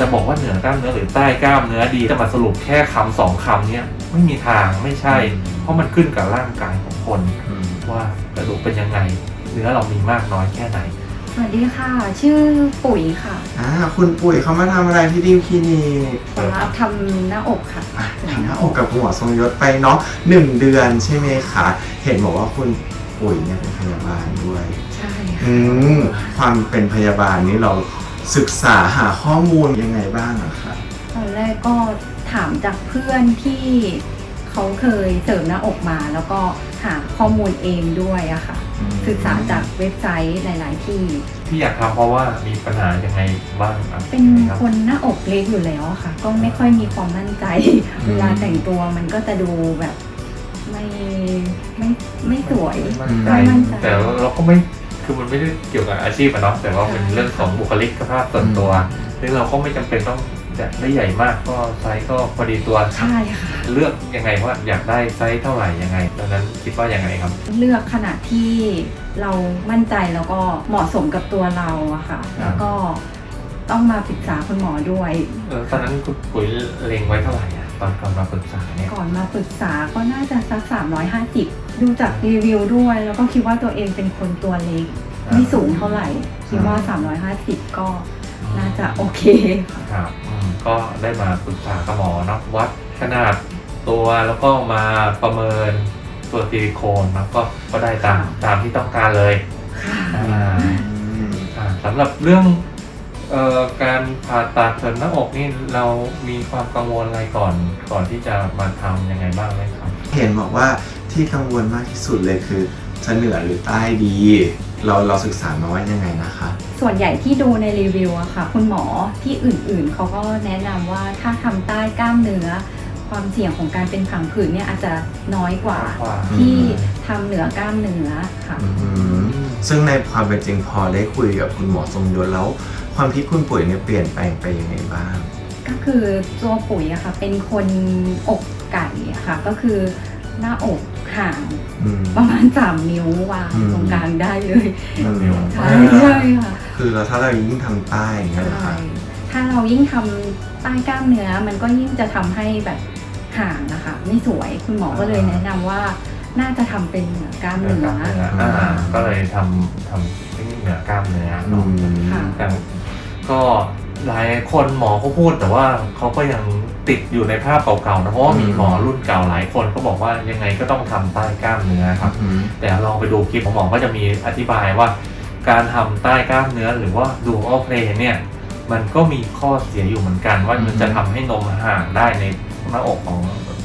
ล้ามเนื้อหรือใต้กล้ามเนื้อดีจะมาสรุปแค่คำสองคำเนี้ยไม่มีทางไม่ใช่ เพราะมันขึ้นกับร่างกายของคนอืมว่ากระดูกเป็นยังไงเนื้อเรามีมากน้อยแค่ไหนสวัสดีค่ะ ชื่อปุ๋ยค่ะอ่าคุณปุ๋ยเขามาทำอะไรที่ดิวคลินิกผลลัพธ์ทำหน้าอกค่ะอะทำหน้าอกกับคุณหมอทรงยศไปเนาะหนึ่งเดือนใช่ไหมคะเห็นบอกว่าคุณปุ๋ยเนี่ยเป็นพยาบาลด้วย ใช่อืมความเป็นพยาบาลนี้เรา ศึกษาหาข้อมูลยังไงบ้างอะคะตอนแรกก็ถามจากเพื่อนที่เขาเคยเสริมหน้าอกมา แล้วก็หาข้อมูลเองด้วยอะค่ะ ศึกษาจากเว็บไซต์หลาย ๆ ที่ ที่อยากทำเพราะว่ามีปัญหายังไงบ้างอะเป็นครับ คนหน้าอกเล็กอยู่แล้วอะค่ะ ก็ไม่ค่อยมีความมั่นใจเวลาแต่งตัวมันก็จะดูแบบไม่ไม่ไม่สวย ไม่มั่นใจไม่มั่นใจแต่เราก็ไม่ คือมันไม่ได้เกี่ยวกับอาชีพอะเนาะแต่ว่าเป็นใช่เรื่องของบุคลิกภาพส่วนตัวซึ่งเราก็ไม่จำเป็นต้องจะได้ใหญ่มากก็ไซส์ก็พอดีตัวใช่ค่ะ เลือกยังไงว่าอยากได้ไซส์เท่าไหร่ยังไงตอนนั้นคิดว่ายังไงครับ เลือกขนาดที่เรามั่นใจแล้วก็เหมาะสมกับตัวเราอะค่ะ แล้วก็ต้องมาปรึกษาคุณหมอด้วย เออตอนนั้นคุณปุ๋ยเล็งไว้เท่าไหร่อะตอนก่อนมาปรึกษาเนี่ยก่อนมาปรึกษาก็น่าจะสัก350 ดูจากรีวิวด้วย แล้วก็คิดว่าตัวเองเป็นคนตัวเล็กไม่สูงเท่าไหร่ คิดว่า 350 ก็น่าจะโอเคค่ะครับอืมก็ได้มาปรึกษากับหมอเนาะวัดขนาดตัวแล้วก็มาประเมินตัวซิลิโคนแล้วก็ก็ได้ตามตามที่ต้องการเลย ค่ะอ่าอืมอ่าสำหรับเรื่องเอ่อการผ่าตัดเสริมหน้าอกนี่เรามีความกังวลอะไรก่อนก่อนที่จะมาทำยังไงบ้างไหมครับ เห็นบอกว่า ที่กังวลมากที่สุดเลยคือ จะเหนือหรือใต้ดี เราเราศึกษามาว่ายังไงนะคะ ส่วนใหญ่ที่ดูในรีวิวอะค่ะ คุณหมอที่อื่นๆ เขาก็แนะนำว่าถ้าทำใต้กล้ามเนื้อ ความเสี่ยงของการเป็นผังผืดเนี่ยอาจจะน้อยกว่าน้อยกว่า ที่ทำเหนือกล้ามเนื้อค่ะ อืมซึ่งในความเป็นจริงพอได้คุยกับคุณหมอทรงยศแล้ว ความคิดคุณปุ๋ยเนี่ยเปลี่ยนแปลงไปยังไงบ้าง ก็คือตัวปุ๋ยอะค่ะเป็นคนอกไก่อะค่ะ ก็คือหน้าอก ห่างอืม ประมาณ 3 นิ้ววางอืม ตรงกลางได้เลยอืมใช่ใช่ค่ะคือเราถ้าเรายิ่งทำใต้อย่างเงี้ยเหรอใช่คะถ้าเรายิ่งทำใต้กล้ามเนื้อ มันก็ยิ่งจะทำให้แบบห่างนะคะไม่สวยคุณหมอก็เลยแนะนำว่าน่าจะทำเป็นเหนือกล้ามเหนืเนื้ออกล้ามเนื้ออ่าก็เลยทำทำที่เหนือกล้ามเนื้ออืเนาะมค่ะ แต่ก็หลายคนหมอเขาพูดแต่ว่าเขาก็ยัง ติดอยู่ในภาพเก่าๆนะเพราะว่ามีหมอรุ่นเก่าหลายคนก็บอกว่ายังไงก็ต้องทำใต้กล้ามเนื้อครับ อืม แต่ลองไปดูคลิปของหมอก็จะมีอธิบายว่า การทำใต้กล้ามเนื้อหรือว่าดูอัลเพลเนี่ย มันก็มีข้อเสียอยู่เหมือนกัน ว่ามันจะทำให้นมห่างได้ในหน้าอกของ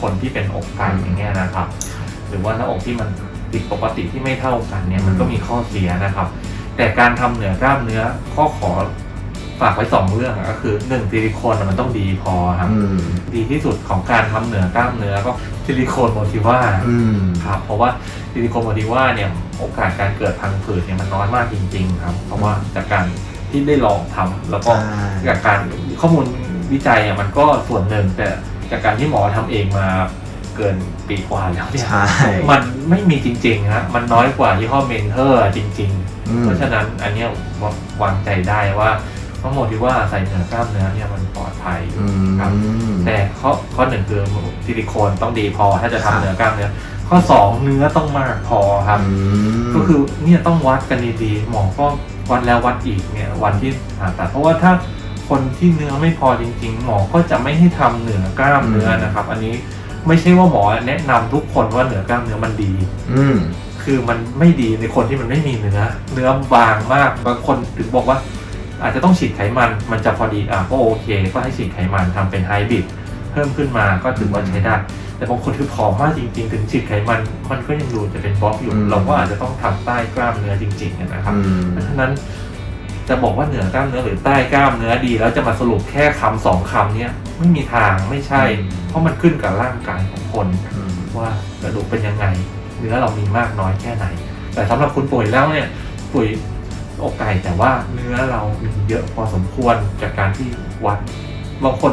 คนที่เป็นอกไก่อย่างเงี้ยนะครับ หรือว่าหน้าอกที่มันผิดปกติที่ไม่เท่ากันเนี่ยมันก็มีข้อเสียนะครับ แต่การทำเหนือกล้ามเนื้อข้อขอ ฝากไว้สองเรื่องอะก็คือหนึ่งซิลิโคนอะมันต้องดีพอครับ อืมดีที่สุดของการทำเหนือกล้ามเนื้อก็ซิลิโคนโมทิว่าอืมครับเพราะว่าซิลิโคนโมทิว่าเนี่ยโอกาสการเกิดพังผืดเนี่ยมันน้อยมากจริง ๆ ครับ เพราะว่าจากการที่ได้ลองทำแล้วก็ใช่จากการข้อมูลวิจัยอะมันก็ส่วนหนึ่งแต่จากการที่หมอทำเองมาเกินปีกว่าแล้วเนี่ย ใช่มันไม่มีจริงๆฮะมันน้อยกว่ายี่ห้อเมนเทอร์จริงอืๆมเพราะฉะนั้นอันเนี้ยวางวางใจได้ว่า ข้อมูลที่ว่าใส่เหนือกล้ามเนื้อเนี่ยมันปลอดภัยอืมครับแต่ข้อข้อหนึ่งคือซิลิโคนต้องดีพอถ้าจะครับทำเนื้อกล้ามเนื้อข้อสองเนื้อต้องมากพอครับอืมก็คือเนี่ยต้องวัดกันดีๆหมอก็วัดแล้ววัดอีกเนี่ยวันที่ผ่าตัดเพราะว่าถ้าคนที่เนื้อไม่พอจริง ๆ หมอก็จะไม่ให้ทำเหนือกล้ามเนื้อนะครับ อันนี้ไม่ใช่ว่าหมอแนะนำทุกคนว่าเหนือกล้ามเนื้อมันดี อืมคือมันไม่ดีในคนที่มันไม่มีเนื้อ เนื้อบางมากบางคนถึงบอกว่า อาจจะต้องฉีดไขมันมันจะพอดีอะก็โอเค ก็ให้ฉีดไขมันทำเป็นไฮบริดเพิ่มขึ้นมาก็ถือว่าใช้ได้ แต่บางคนคือผอมมากจริง ๆ ถึงฉีดไขมันมันก็ยังดูจะเป็นบล็อกอยู่อืมเราก็อาจจะต้องทำใต้กล้ามเนื้อจริงๆนะครับอืมเพราะฉะนั้นจะบอกว่าเหนือกล้ามเนื้อหรือใต้กล้ามเนื้อดี แล้วจะมาสรุปแค่คำสองคำเนี้ยไม่มีทางไม่ใช่ เพราะมันขึ้นกับร่างกายของคนอืมว่ากระดูกเป็นยังไง เนื้อเรามีมากน้อยแค่ไหน แต่สำหรับคุณป่วยแล้วเนี่ยป่วย อกไก่แต่ว่าเนื้อเรามีเยอะพอสมควรจากการที่วัดบางคน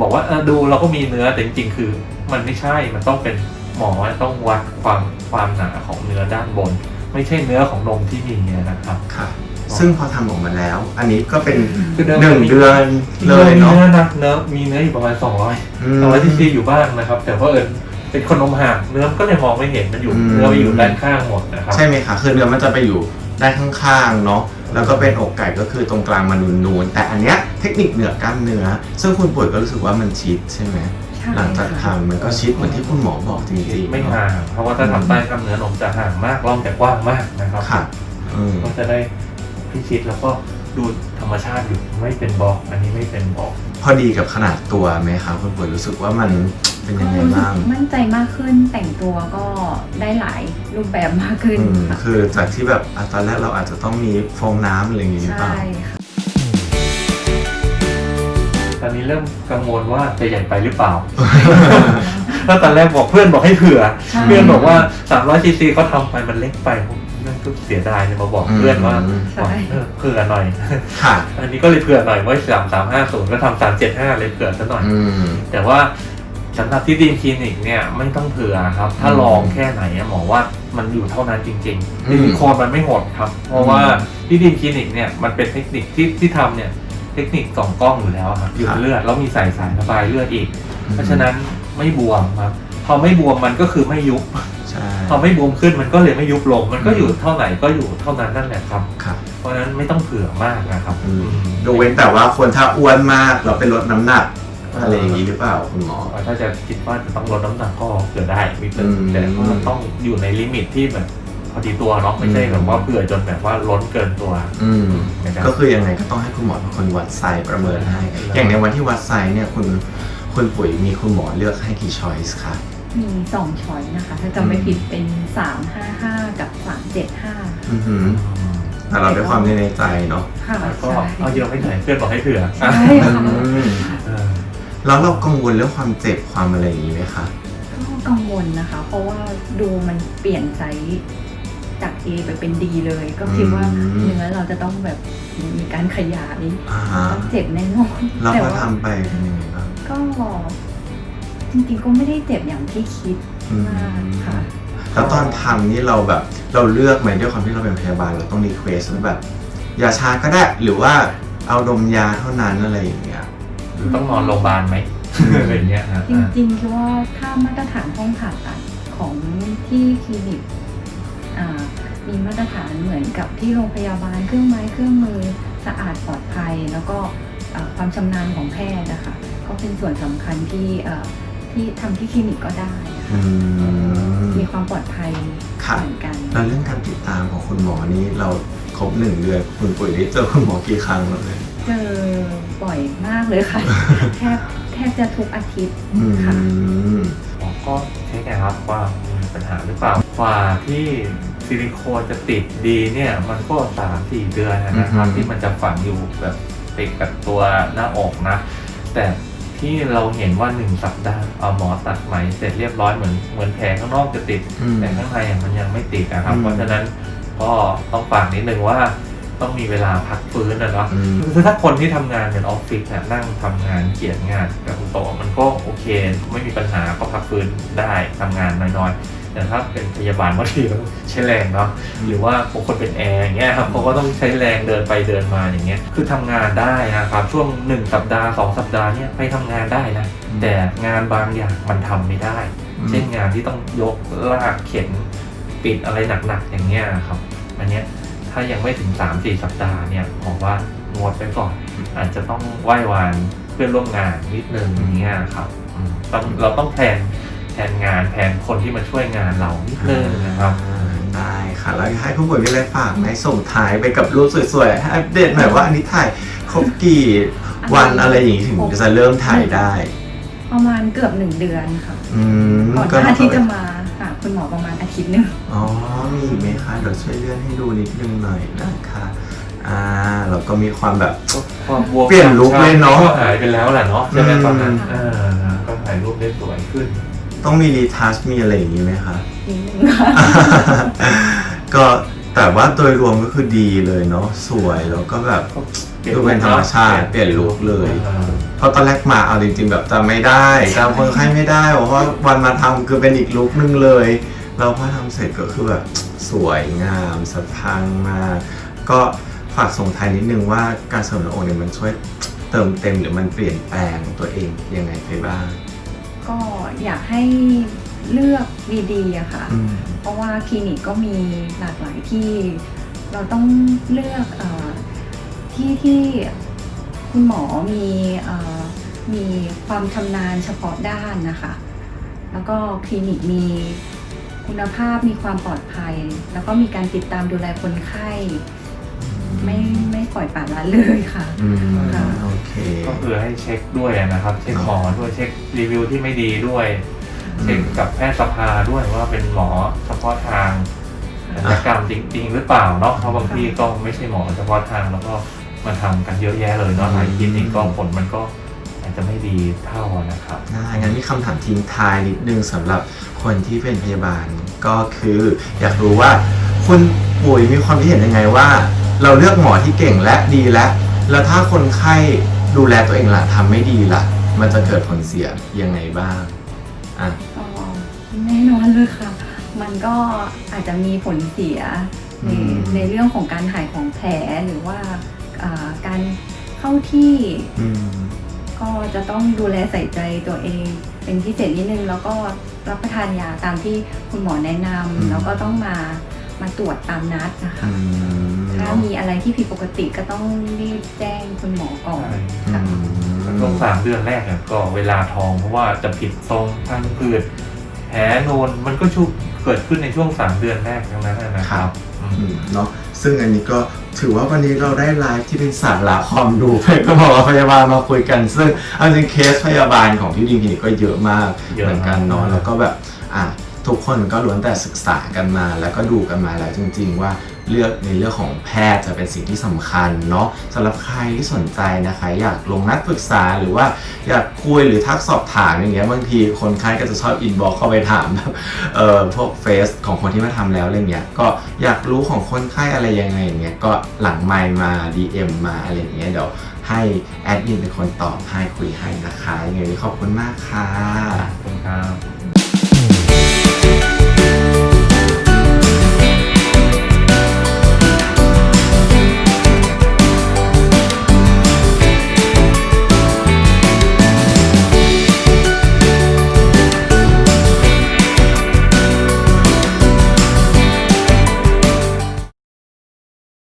บอกว่าเออดูเราก็มีเนื้อแต่จริงๆ คือ มันไม่ใช่มันต้องเป็นหมอต้องวัดความความหนาของเนื้อด้านบน ไม่ใช่เนื้อของนมที่มีนะครับค่ะซึ่งพอทำออกมาแล้ว อันนี้ก็เป็นคือเดิมหนึ่งเดือนเลยมีเนาะเนื้อนะเนื้อมีเนื้ออยู่ประมาณ200อืม200ซีซีอยู่บ้างนะครับ แต่เพราะเอิญเป็นคนนมห่างเนื้อมันก็เลยมองไม่เห็นมันอยู่อืมเนื้อไปอยู่ด้านข้างหมดนะครับใช่ไหมคะคือเนื้อมันจะไปอยู่ ด้านข้างๆเนาะแล้วก็เป็นอกไก่ก็คือตรงกลางมันนูนๆแต่อันเนี้ยเทคนิคเหนือกล้ามเนื้อ ซึ่งคุณป่วยก็รู้สึกว่ามันชิดใช่ไหมใช่หลังจากค่ะทำมันก็ชิดเหมือนที่คุณหมอบอกจริงๆไม่เนาะห่างเพราะว่าถ้าทำใต้กล้ามเนื้อนมจะห่างมากร่องจะกว้างมากนะครับค่ะอืมก็จะได้พิชิตแล้วก็ดูธรรมชาติอยู่ไม่เป็นบล็อกอันนี้ไม่เป็นบล็อกพอดีกับขนาดตัวไหมคะคุณป่วยรู้สึกว่ามัน เป็นยังไงก็รู้สึกบ้างมั่นใจมากขึ้นแต่งตัวก็ได้หลายรูปแบบมากขึ้นอืมค่ะคือจากที่แบบอะตอนแรกเราอาจจะต้องมีฟองน้ำอะไรอย่างงี้หรือเปใช่ล่า ค่ะ ตอนนี้เริ่มกังวลว่าจะใหญ่ไปหรือเปล่า ถ้าตอนแรกบอกเพื่อนบอกให้เผื่อ ใช่ เพื่อนบอกว่า 300ซีซีเขาทำไปมันเล็กไปผมนั่นก็เสียดายเลยมาบอกเพื่อนว่าอืม บอกเออเผื่อหน่อย ค่ะ อันนี้ก็เลยเผื่อหน่อยว่าสามสามห้าศูนย์ก็ทำสามเจ็ดห้าเลยเผื่อซะหน่อย อืม แต่ว่า สำหรับที่ดีมคลินิกเนี่ยไม่ต้องเผื่อครับ ถ้าอืมลองแค่ไหนอะหมอว่ามันอยู่เท่านั้นจริงอืๆมซิลิโคนมันไม่หดครับ เพราะว่าที่ดีมคลินิกเนี่ยมันเป็นเทคนิคที่ที่ทำเนี่ยเทคนิคสองกล้องอยู่แล้วครับหยุดเลือดแล้วมีใส่สายระบายเลือดอีก เพราะฉะนั้นไม่บวมครับพอไม่บวมมันก็คือไม่ยุบใช่พอไม่บวมขึ้นมันก็เลยไม่ยุบลง มันก็อยู่เท่าไหร่ก็อยู่เท่านั้นนั่นแหละครับครับเพราะฉะนั้นไม่ต้องเผื่อมากนะครับอืมอืมดูเว้นแต่ว่าคนถ้าอ้วนมากเราไปลดน้ำหนัก อะไรอย่างนี้หรือเปล่าคุณหมอ ถ้าจะคิดว่าจะต้องลดน้ำหนักก็เผื่อได้มีอืม แต่ก็ต้องอยู่ในลิมิตที่แบบพอดีตัวเนาะไม่ใช่อืมแบบว่าเผื่อจนแบบว่าล้นเกินตัว อืมนะครับก็คือยังไงก็ต้องให้คุณหมอเป็นคนวัดไซส์ประเมินให้อย่างในวันที่วัดไซส์เนี่ยคุณคุณปุ๋ยมีคุณหมอเลือกให้กี่ช้อยส์คะมีสองช้อยนะคะ ถ้าจำไม่ผิดเป็นสามห้าห้ากับสามเจ็ดห้าอือหือแต่เราด้วยความในใจเนาะค่ะแล้วก็ใช่เอาเยอะไม่ไหนเพื่อนบอกให้เผื่อใช่ค่ะ อืม เออ แล้วเรากังวลเรื่องความเจ็บความอะไรอย่างนี้ไหมคะก็กังวลนะคะ เพราะว่าดูมันเปลี่ยนไซส์จาก A ไปเป็น D เลย ก็คิดว่าอืมเนื้อเราจะต้องแบบมีการขยายอ่าฮะต้องเจ็บแน่นอนเราแต่พอว่าทำไปเป็นยังไงบ้าง ก็จริงๆก็ไม่ได้เจ็บอย่างที่คิดอืมมากค่ะ แล้วตอนทำนี่เราแบบเราเลือกไหมด้วยความที่เราเป็นพยาบาลเราต้องรีเควสแบบยาชาก็ได้หรือว่าเอาดมยาเท่านั้นอะไรอย่างเงี้ย ต้องนอนโรงพยาบาลไหมอะไรอย่างเงี้ยฮะจริงๆคือว่าถ้ามาตรฐานห้องผ่าตัดของที่คลินิกอ่ามีมาตรฐานเหมือนกับที่โรงพยาบาลเครื่องไม้เครื่องมือสะอาดปลอดภัย แล้วก็อ่าความชำนาญของแพทย์นะคะก็เป็นส่วนสำคัญที่เอ่อที่ทำที่คลินิกก็ได้นะคะอืมมีความปลอดภัยค่ะเหมือนกันแล้วเรื่องการติดตามของคุณหมอนี่เราครบหนึ่งเดือนคุณปุ๋ยได้เจอคุณหมอกี่ครั้งแล้วเลย เจอบ่อยมากเลยค่ะ แทบแทบจะทุกอาทิตย์อืค่ะมหมอก็เช็คนะครับว่ามีปัญหาหรือเปล่ากว่าที่ซิลิโคนจะติดดีเนี่ยมันก็สามสี่เดือนนะครับ อือฮึ ที่มันจะฝังอยู่แบบติดกับตัวหน้าอกนะ แต่ที่เราเห็นว่าหนึ่งสัปดาห์เอาหมอตัดไหมเสร็จเรียบร้อยเหมือนเหมือนแผลข้างนอกจะติด อืม แต่ข้างในอะมันยังไม่ติดนะครับ อืม เพราะฉะนั้นก็ต้องฝากนิดนึงว่า ต้องมีเวลาพักฟื้นนะเนาะอืมคือถ้าคนที่ทำงานเป็นออฟฟิศเนี่ยนั่งทำงานเขียนงานกับโต๊ะมันก็โอเค ไม่มีปัญหาก็พักฟื้นได้ทำงานน้อยๆแต่ถ้าเป็นพยาบาลบางทีมันต้องใช้แรงเนาะหรือว่าบางคนเป็นแอร์อย่างเงี้ยครับเขาก็ต้องใช้แรงเดินไปเดินมาอย่างเงี้ยคือทำงานได้นะครับช่วงหนึ่งสัปดาห์สองสัปดาห์เนี่ยไปทำงานได้นะอืมแต่งานบางอย่างมันทำไม่ได้อืมเช่นงานที่ต้องยกลากเข็นปิดอะไรหนักๆอย่างเงี้ยครับอันเนี้ย ถ้ายังไม่ถึง 3 4 สัปดาห์เนี่ยผมว่างดไปก่อน อาจจะต้องไหว้วานเพื่อนร่วมงานนิดนึงอย่างเงี้ยครับอืมต้องเราต้องแทนแทนงานแทนคนที่มาช่วยงานเรานิดนึงนะครับได้ค่ะแล้วให้คุณปุ๋ยมีอะไรฝากไหมส่งท้ายไปกับรูปสวยๆให้อัปเดตหน่อยว่าอันนี้ถ่ายครบกี่วันอะไรอย่างนี้ถึงจะเริ่มถ่ายได้ ประมาณเกือบหนึ่งเดือนค่ะอืมก่อนหน้าที่จะมาหา คุณหมอประมาณอาทิตย์หนึ่งอ๋อ มีอีกไหมคะเดี๋ยวช่วยเลื่อนให้ดูนิดนึงหน่อยนะคะอ่าแล้วก็มีความแบบ ความบวมเปลี่ยนลุคเลยเนอะ ก็หายไปแล้วแหละเนาะใช่ไหมอืมตอนนั้นเออก็ถ่ายรูปได้สวยขึ้น ต้องมีรีทัชมีอะไรอย่างนี้ไหมคะ นิดนึงค่ะ ก็แต่ว่าโดยรวมก็คือดีเลยเนาะสวยแล้วก็แบบ ดูเป็นธรรมชาติเปลี่ยนลุคเลยออเพราะตอนแรกมาเอาจริงๆแบบจำไม่ได้จำคนไข้ไม่ได้เพราะว่าวันมาทำคือเป็นอีกลุคนึงเลย เราพอทำเสร็จก็คือแบบสวยงามสะพรังมากก็ฝฝากส่งท้ายนิดนึงว่าการเสริมหน้าอกเนี่ยมันช่วยเติมเต็มหรือมันเปลี่ยนแปลงตัวเองยังไงไปบ้าง ก็อยากให้เลือกดีๆอะค่ะอืมเพราะว่าคลินิกก็มีหลากหลายที่เราต้องเลือกเออ ที่ที่คุณหมอมีเอ่อมีความชำนาญเฉพาะด้านนะคะ แล้วก็คลินิกมีคุณภาพมีความปลอดภัย แล้วก็มีการติดตามดูแลคนไข้ ไม่ไม่ปล่อยปละละเลยค่ะอืมค่ะ โอเค ก็คือให้เช็คด้วยนะครับ เช็คหมอด้วยเช็ครีวิวที่ไม่ดีด้วย เช็คกับแพทย์สภาด้วยว่าเป็นหมอเฉพาะทางศัลยกรรมจริงๆหรือเปล่าเนาะเพราะบางที่ก็ไม่ใช่หมอเฉพาะทางแล้วก็ มาทำกันเยอะแยะเลยเนาะหลายคลินิกก็ผลมันก็อาจจะไม่ดีเท่านะครับได้งั้นมีคำถามทิ้งท้ายนิดนึงสำหรับคนที่เป็นพยาบาลก็คือ อยากรู้ว่าคุณปุ๋ยมีความคิดเห็นยังไงว่า เราเลือกหมอที่เก่งและดีแล้วแล้วถ้าคนไข้ดูแลตัวเองล่ะทำไม่ดีล่ะ มันจะเกิดผลเสียยังไงบ้างอะก็แน่นอนเลยค่ะ มันก็อาจจะมีผลเสียในอืมในเรื่องของการหายของแผลหรือว่า อ่าการเข้าที่อืมก็จะต้องดูแลใส่ใจตัวเอง เป็นพิเศษนิดนึง แล้วก็รับประทานยาตามที่คุณหมอแนะนอืมำแล้วก็ต้องมามาตรวจตามนัดนะคะ อืมถ้าเนาะมีอะไรที่ผิดปกติก็ต้องรีบแจ้งคุณหมอก่อน อืค่ะมช่วงสามเดือนแรกเนี่ยก็เวลาทองเพราะว่าจะผิดทรงทางผืดแผลโนนมันก็ชุกเกิดขึ้นในช่วงสามเดือนแรกทั้งนั้นนะคครัรับ บ อืมอืมเนาะ ซึ่งอันนี้ก็ถือว่าวันนี้เราได้ไลฟ์ที่เป็นสาระความรู้ก็บอกว่าพยาบาลมาคุยกัน ซึ่งเอาจริงเคสพยาบาลของพี่ดิงคลินิกก็เยอะมากเยอะ เหมือนกันเนาะมากแล้วก็แบบอะทุกคนก็ล้วนแต่ศึกษากันมา แล้วก็ดูกันมาแล้วจริง ๆ ว่า เลือกในเรื่องของแพทย์จะเป็นสิ่งที่สำคัญเนาะสำหรับใครที่สนใจนะคะ อยากลงนัดปรึกษาหรือว่าอยากคุยหรือทักสอบถามอย่างเงี้ยบางทีคนไข้ก็จะชอบอินบ็อกเข้าไปถามแบบเอ่อพวกเฟซของคนที่มาทำแล้วอะไรเงี้ยก็อยากรู้ของคนไข้อะไรยังไงอย่างเงี้ยก็หลังไมค์มา DM มาอะไรอย่างเงี้ยเดี๋ยวให้แอดมินเป็นคนตอบให้คุยให้นะคะยังไงขอบคุณมากค่ะขอบคุณครับ